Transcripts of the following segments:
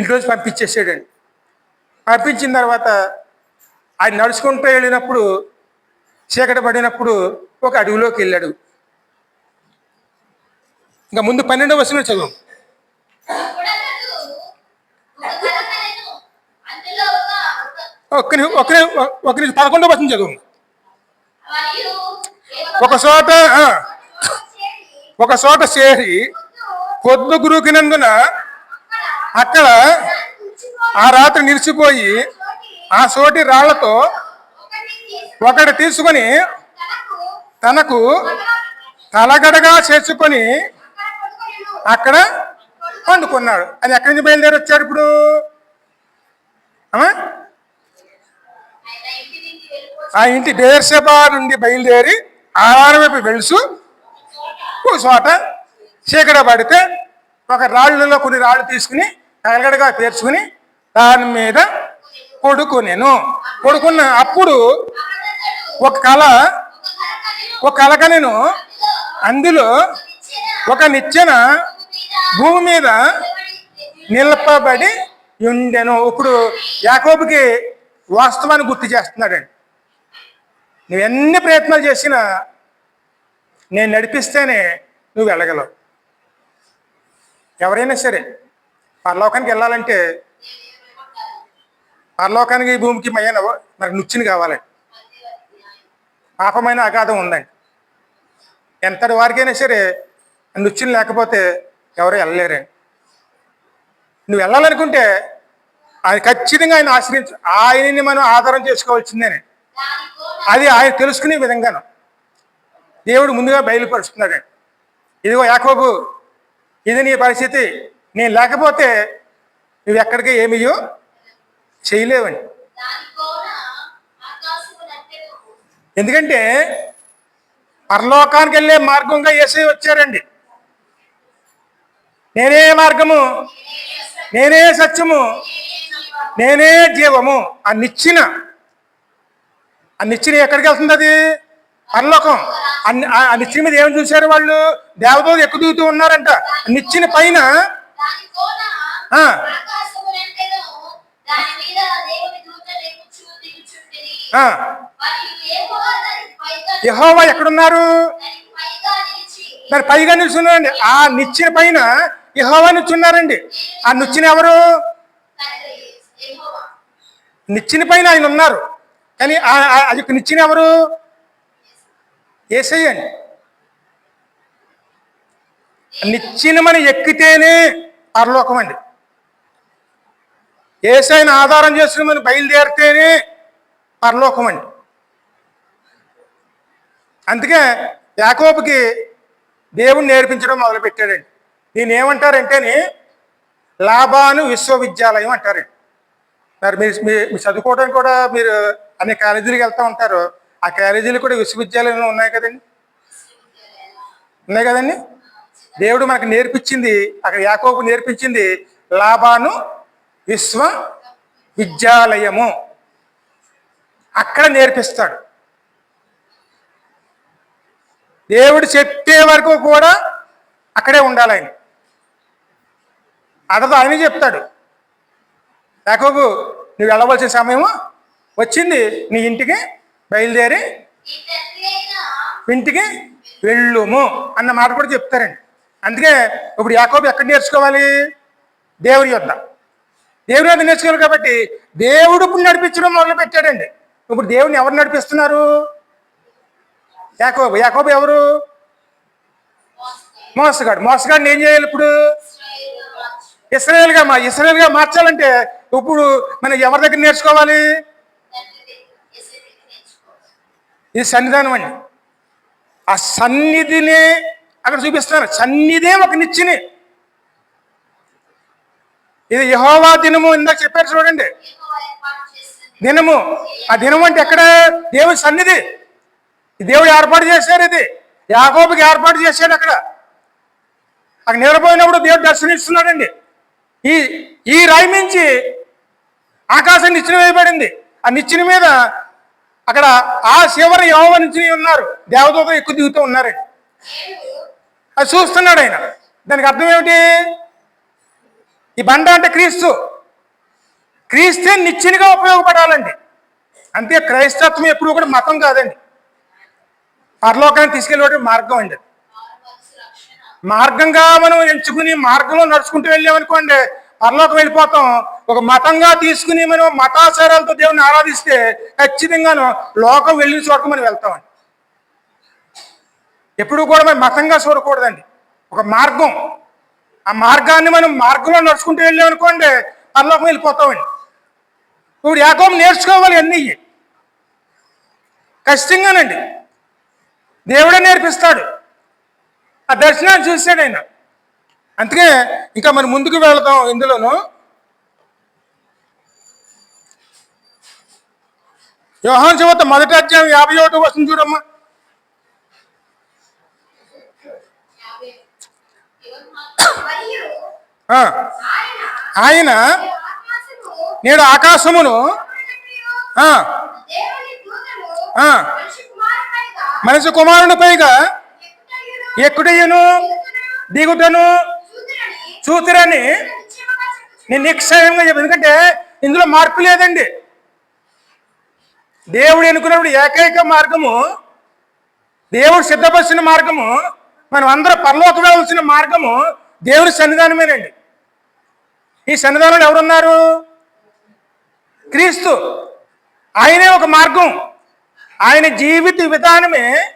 ఇంట్లోంచి పంపించేసాడండి. పంపించిన తర్వాత ఆయన నడుచుకుంటూ వెళ్ళినప్పుడు చీకటి పడినప్పుడు ఒక అడవిలోకి వెళ్ళాడు. ఇంకా ముందు పన్నెండవ వచనం చదువు ఒకరి ఒకరి ఒకరి పదకొండవ వచనం చదువు ఒక చోట ఒక చోట చేరి పొద్దు గురుకినందున అక్కడ ఆ రాత్రి నిలిచిపోయి ఆ సోటి రాళ్ళతో ఒకటి తీసుకొని తనకు తలగడగా చేసుకొని అక్కడ పండుకున్నాడు అది ఎక్కడి నుంచి బయలుదేరి వచ్చాడు ఇప్పుడు ఆ? ఇంటి బేర్సబా నుండి బయలుదేరి ఆహారం వైపు వెలుసు చోట చీకట పడితే ఒక రాళ్ళలో కొన్ని రాళ్ళు తీసుకుని తలగడగా పేర్చుకుని దాని మీద పడుకునేను పడుకున్న అప్పుడు ఒక కళ ఒక కలకనెను అందులో ఒక నిచ్చెన భూమి మీద నిలపబడి ఉండెను. ఇప్పుడు యాకోబుకి వాస్తవాన్ని గుర్తు చేస్తున్నాడండి. నువ్వు ఎన్ని ప్రయత్నాలు చేసినా నేను నడిపిస్తేనే నువ్వు వెళ్ళగలవు. ఎవరైనా సరే పరలోకానికి వెళ్ళాలంటే పరలోకానికి ఈ భూమికి మయ్యన నాకు నుచ్చిని కావాలండి పాపమైన అగాధం ఉందండి. ఎంతటి వారికైనా సరే నుచ్చిని లేకపోతే ఎవరు వెళ్ళలేరండి నువ్వు వెళ్ళాలనుకుంటే ఆయన ఖచ్చితంగా ఆయన ఆశ్రయించు ఆయనని మనం ఆధారం చేసుకోవాల్సిందే అది ఆయన తెలుసుకునే విధంగాను. దేవుడు ముందుగా బయలుపరుస్తున్నాడు ఇదిగో యాకోబు ఇది నీ పరిస్థితి. నేను లేకపోతే నువ్వు ఎక్కడికి ఏమియో చేయలేవండి ఎందుకంటే పరలోకానికి వెళ్ళే మార్గంగా ఏసై వచ్చారండి. నేనే మార్గము నేనే సత్యము నేనే జీవము ఆ నిచ్చిన ఆ నిచ్చిన ఎక్కడికి వెళ్తుంది అది? పరలోకం. ఆ ఆ నిచ్చిన మీద ఏమి చూశారు వాళ్ళు? దేవతలు ఎక్కువ దిగుతూ ఉన్నారంట. నిచ్చిన పైన యెహోవా ఎక్కడున్నారు? దాని పైగా నిల్చున్నారండి ఆ నిచ్చిన పైన యెహోవా నిల్చున్నారండి. ఆ నిచ్చిన ఎవరు? నిచ్చిన పైన ఆయన ఉన్నారు. కానీ అది నిచ్చిన ఎవరు? ఏసై అండి. నిచ్చిన మనం ఎక్కితేనే పరలోకం అండి. ఏసైని ఆధారం చేసుకుని మనం బయలుదేరితేనే పరలోకం అండి. అందుకే యాకోబుకి దేవుణ్ణి నేర్పించడం మొదలుపెట్టాడండి. దీని ఏమంటారంటేనే లాభాను విశ్వవిద్యాలయం అంటారండి. మరి మీరు మీ- మీరు చదువుకోవడానికి కూడా మీరు అన్ని కాలేజీలకు వెళ్తూ ఉంటారు. ఆ కాలేజీలు కూడా విశ్వవిద్యాలయంలో ఉన్నాయి కదండి? ఉన్నాయి కదండి? దేవుడు మనకు నేర్పించింది అక్కడ యాకోబు నేర్పించింది లాభాను విశ్వ విద్యాలయము. అక్కడ నేర్పిస్తాడు. దేవుడు చెప్పే వరకు కూడా అక్కడే ఉండాలి ఆయన. అడదు ఆయన చెప్తాడు యాకోబు నువ్వు వెళ్ళవలసిన సమయము వచ్చింది నీ ఇంటికి బయలుదేరి ఇంటికి వెళ్ళుము అన్న మాట కూడా చెప్తారండి. అందుకే ఇప్పుడు యాకోబు ఎక్కడ నేర్చుకోవాలి? దేవుని యొద్ద. దేవుని యొద్ద నేర్చుకోవాలి కాబట్టి దేవుడు ఇప్పుడు నడిపించడం మొదలు పెట్టాడండి ఇప్పుడు దేవుని ఎవరు నడిపిస్తున్నారు? యాకోబు. యాకోబు ఎవరు? మోసగాడు. మోసగాడిని ఏం చేయాలి ఇప్పుడు? ఇస్రాయల్గా మా ఇస్రాయల్గా మార్చాలంటే ఇప్పుడు మనం ఎవరి దగ్గర నేర్చుకోవాలి? ఈ దగ్గర నేర్చుకోవాలి. ఇది సన్నిధానం అండి. ఆ సన్నిధిని అక్కడ చూపిస్తున్నారు. సన్నిధే ఒక నిచ్చిని. ఇది యహోవా దినము ఇందాక చెప్పారు చూడండి. దినము. ఆ దినము అంటే ఎక్కడ? దేవుని సన్నిధి. ఈ దేవుడు ఏర్పాటు చేశారు ఇది. యాకోబుకి ఏర్పాటు చేశాడు అక్కడ. అక్కడ నిలబోయినప్పుడు దేవుడు దర్శనిస్తున్నాడండి ఈ ఈ రాయి నుంచి ఆకాశం నిచ్చిన వేయబడింది. ఆ నిచ్చిన మీద అక్కడ ఆ శివరి యోవ నిచ్చిన ఉన్నారు. దేవదూత ఎక్కువ దిగుతూ ఉన్నారండి. అది చూస్తున్నాడు ఆయన. దానికి అర్థం ఏమిటి? ఈ బండ అంటే క్రీస్తు. క్రీస్తే నిత్యునిగా ఉపయోగపడాలండి. అంతే క్రైస్తత్వం ఎప్పుడు కూడా మతం కాదండి. పరలోకాన్ని తీసుకెళ్ళే మార్గం అండి మార్గంగా మనం ఎంచుకుని మార్గంలో నడుచుకుంటూ వెళ్ళామనుకోండి పరలోకం వెళ్ళిపోతాం. ఒక మతంగా తీసుకుని మనం మతాచారాలతో దేవుని ఆరాధిస్తే ఖచ్చితంగాను లోకం వెళ్ళిన చోట మనం వెళ్తామండి. ఎప్పుడు కూడా మనం మతంగా చూడకూడదండి ఒక మార్గం. ఆ మార్గాన్ని మనం మార్గంలో నడుచుకుంటూ వెళ్ళామనుకోండి పరలోకం వెళ్ళిపోతామండి. ఇప్పుడు యాకోబు నేర్చుకోవాలి అన్నీ ఖచ్చితంగానండి. దేవుడే నేర్పిస్తాడు. ఆ దర్శనాన్ని చూశాడు ఆయన. అందుకే ఇంకా మనం ముందుకు వెళదాం ఇందులోనూ. యోహాన్ చదువుత మొదటి అధ్యాయం యాభై ఒకటి వస్తుంది చూడమ్మా యాభై ఇరవై నాలుగు. మరియు ఆ, ఆయన నేడు ఆకాశమును మనిషి కుమారుని పైగా ఎక్కుటయ్యను దిగుటను చూతురని నేను నిక్షయంగా చెప్పాను. ఎందుకంటే ఇందులో మార్పు లేదండి. దేవుడు ఎన్నుకున్నప్పుడు ఏకైక మార్గము దేవుడు సిద్ధపరిచిన మార్గము మనం అందరూ పరలోకి వెళ్ళవలసిన మార్గము దేవుని సన్నిధానమేనండి. ఈ సన్నిధానంలో ఎవరున్నారు? క్రీస్తు. ఆయనే ఒక మార్గం. ఆయన జీవిత విధానమే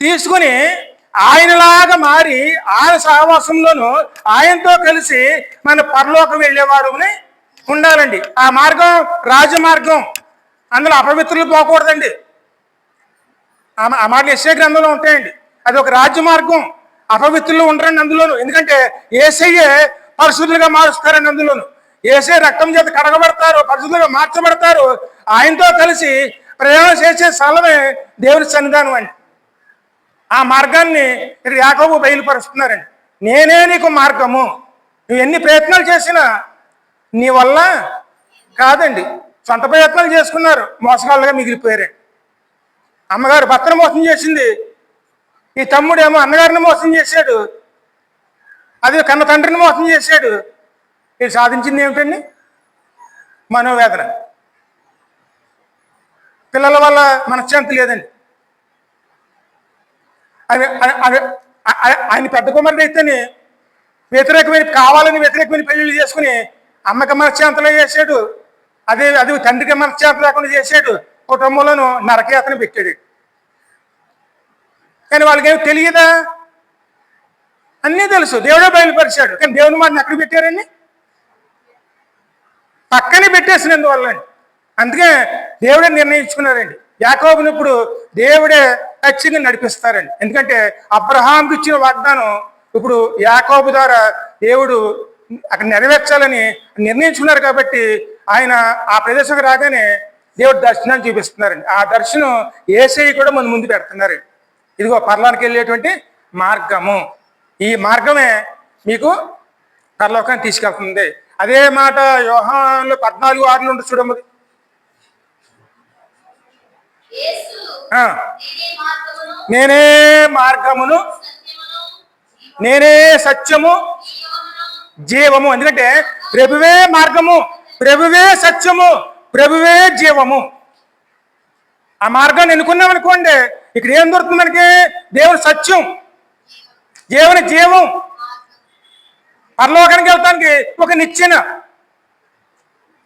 తీసుకుని ఆయనలాగా మారి ఆయన సహవాసంలోనూ ఆయనతో కలిసి మన పరలోకం వెళ్ళేవారుని ఉండాలండి. ఆ మార్గం రాజమార్గం. అందులో అపవిత్రులు పోకూడదండి. ఆ మా- ఆ మాటలు ఎస్ఏ గ్రంథంలో ఉంటాయండి. అది ఒక రాజ్య మార్గం అపవిత్రులు ఉండరండి అందులోను. ఎందుకంటే ఏసయ్యే పరిశుద్ధులుగా మారుస్తారండి అందులో ఏసే రక్తం చేత కడగబడతారు పరిశుద్ధులుగా మార్చబడతారు. ఆయనతో కలిసి ప్రయాణం చేసే స్థలమే దేవుని సన్నిధానం అండి. ఆ మార్గాన్ని ఇక్కడ యాకోబు బయలుపరుస్తున్నారండి. నేనే నీకు మార్గము. నువ్వు ఎన్ని ప్రయత్నాలు చేసినా నీ వల్ల కాదండి. సొంత ప్రయత్నాలు చేసుకున్నారు మోసగాళ్ళుగా మిగిలిపోయారండి అమ్మగారు భర్తను మోసం చేసింది. ఈ తమ్ముడేమో అన్నగారిని మోసం చేశాడు. అది కన్న తండ్రిని మోసం చేశాడు. ఇది సాధించింది ఏమిటండి? మనోవేదన. పిల్లల వల్ల మనశ్శాంతి లేదండి. ఆయన ఆయన- ఆయన- ఆయన- పెద్ద కుమారుడు అయితేనే వ్యతిరేకమైన కావాలని వ్యతిరేకమైన పెళ్ళి చేసుకుని అమ్మకి మనశ్శాంతలో చేశాడు. అదే అది తండ్రికి మనశ్శాంతి లేకుండా చేశాడు. కుటుంబంలోనూ నరకయాతను పెట్టాడు. కానీ వాళ్ళకేమి తెలియదా? అన్నీ తెలుసు. దేవుడే బయలుపరిచాడు. కానీ దేవుని మాటను ఎక్కడ పెట్టారండి? పక్కనే పెట్టేసినందువల్ల అందుకే దేవుడే నిర్ణయించుకున్నారండి. యాకోబుని ఇప్పుడు దేవుడే ఖచ్చితంగా నడిపిస్తారండి. ఎందుకంటే అబ్రహాంకి ఇచ్చిన వాగ్దానం ఇప్పుడు యాకోబు ద్వారా దేవుడు అక్కడ నెరవేర్చాలని నిర్ణయించుకున్నారు కాబట్టి ఆయన ఆ ప్రదేశంకి రాగానే దేవుడు దర్శనాన్ని చూపిస్తున్నారండి. ఆ దర్శనం ఏసై కూడా మన ముందు పెడుతున్నారండి. ఇదిగో పర్లానికి వెళ్ళేటువంటి మార్గము. ఈ మార్గమే మీకు పరలోకాన్ని తీసుకెళ్తుంది. అదే మాట యోహాన్లో పద్నాలుగు ఆరులు ఉంటుంది చూడమ్మది నేనే మార్గమును నేనే సత్యము జీవము. ఎందుకంటే ప్రభువే మార్గము ప్రభువే సత్యము ప్రభువే జీవము. ఆ మార్గాన్ని ఎన్నుకున్నాం అనుకోండి ఇక్కడ ఏం దొరుకుతుంది మనకి దేవుని సత్యం. దేవుని జీవం. పరలోకానికి వెళ్తానికి ఒక నిచ్చెన.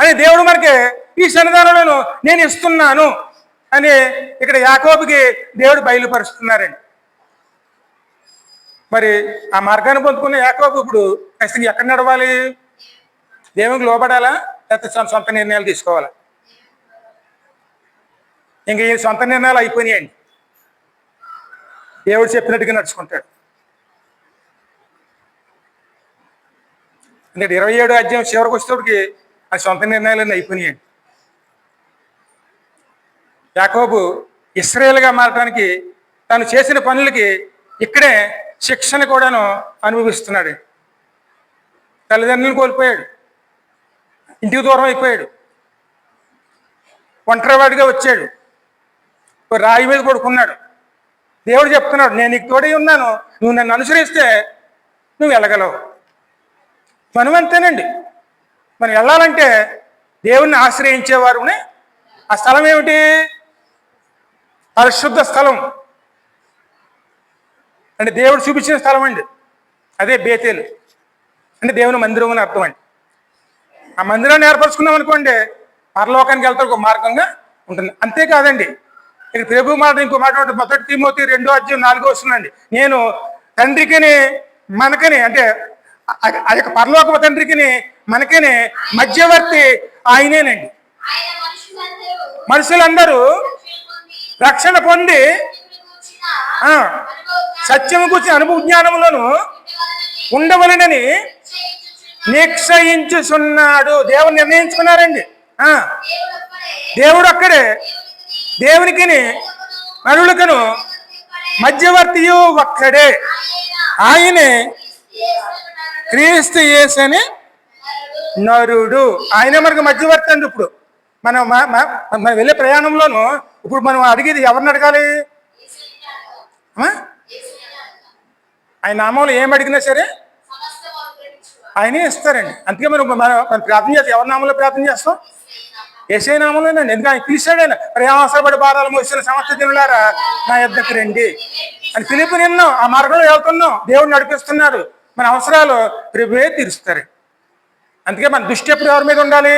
అని దేవుడు మనకి ఈ సన్నిధానాలను నేను ఇస్తున్నాను అని ఇక్కడ యాకోబుకి దేవుడు బయలుపరుస్తున్నారండి. మరి ఆ మార్గాన్ని పొందుకున్న యాకోబు ఇప్పుడు ఖచ్చితంగా ఎక్కడ నడవాలి? దేవునికి లోబడాలా? లేకపోతే సొంత సొంత నిర్ణయాలు తీసుకోవాలా? ఇంక ఈ సొంత నిర్ణయాలు అయిపోయినాయండి. దేవుడు చెప్పినట్టుగా నడుచుకుంటాడు. ఎందుకంటే ఇరవై ఏడు అధ్యాయం చివరికి వచ్చేటప్పటికి ఆ సొంత నిర్ణయాలన్నీ అయిపోయినాయండి యాకోబు ఇస్రాయేల్గా మారడానికి తను చేసిన పనులకి ఇక్కడే శిక్షణ కూడాను అనుభవిస్తున్నాడు. తల్లిదండ్రులను కోల్పోయాడు. ఇంటికి దూరం అయిపోయాడు. ఒంటరివాడిగా వచ్చాడు. రాయి మీద పడుకున్నాడు. దేవుడు చెప్తున్నాడు నేను నీకు తోడై ఉన్నాను. నువ్వు నన్ను అనుసరిస్తే నువ్వు వెళ్ళగలవు. మనం అంతేనండి మనం వెళ్ళాలంటే దేవుణ్ణి ఆశ్రయించేవారుని. ఆ స్థలం ఏమిటి? పరిశుద్ధ స్థలం. అంటే దేవుడు చూపించిన స్థలం అండి. అదే బేతేలు. అంటే దేవుని మందిరం అని అర్థం అండి. ఆ మందిరాన్ని ఏర్పరచుకున్నాం అనుకోండి పరలోకానికి వెళ్తే ఒక మార్గంగా ఉంటుంది. అంతేకాదండి. ఇక ప్రభు మాట ఇంకో మాట మొదటి తిమోతి రెండో అధ్యాయం నాలుగో వస్తుందండి నేను తండ్రికిని మనకని అంటే ఆ- యొక్క పరలోక తండ్రికిని మనకిని మధ్యవర్తి ఆయనేనండి. మనుషులందరూ రక్షణ పొంది ఆ, సత్యము గురించి అనుభవ జ్ఞానములను ఉండవలనని నిక్షయించుచున్నాడు దేవుడు నిర్ణయించుకున్నారండి. ఆ, దేవుడొక్కడే. దేవుడు అక్కడే దేవునికి దేవునికి నరులకను మధ్యవర్తియు ఒక్కడే. ఆయనే క్రీస్తు యేసని నరుడు. ఆయన మనకు మధ్యవర్తి అండి ఇప్పుడు. మనం మనం వెళ్ళే ప్రయాణంలోను ఇప్పుడు మనం అడిగేది ఎవరిని అడగాలి? ఆయన నామంలో ఏం అడిగినా సరే ఆయనే ఇస్తారండి. అందుకే మనం మనం మనం ప్రార్థన చేస్తాం ఎవరి నామంలో ప్రార్థన చేస్తాం? ఏసై నామంలోనండి ఎందుకంటే ఆయన పిలిచాడు ఆయన ప్రయాసపడి భారాలు మోసిన సమస్త దినులారా నా యొద్దకు రండి. అని పిలుపు నిన్నాం ఆ మార్గంలో వెళ్తున్నాం దేవుడు నడిపిస్తున్నాడు. మన అవసరాలు ప్రభువే తీరుస్తారు. అందుకే మన దృష్టి ఎప్పుడు ఎవరి మీద ఉండాలి?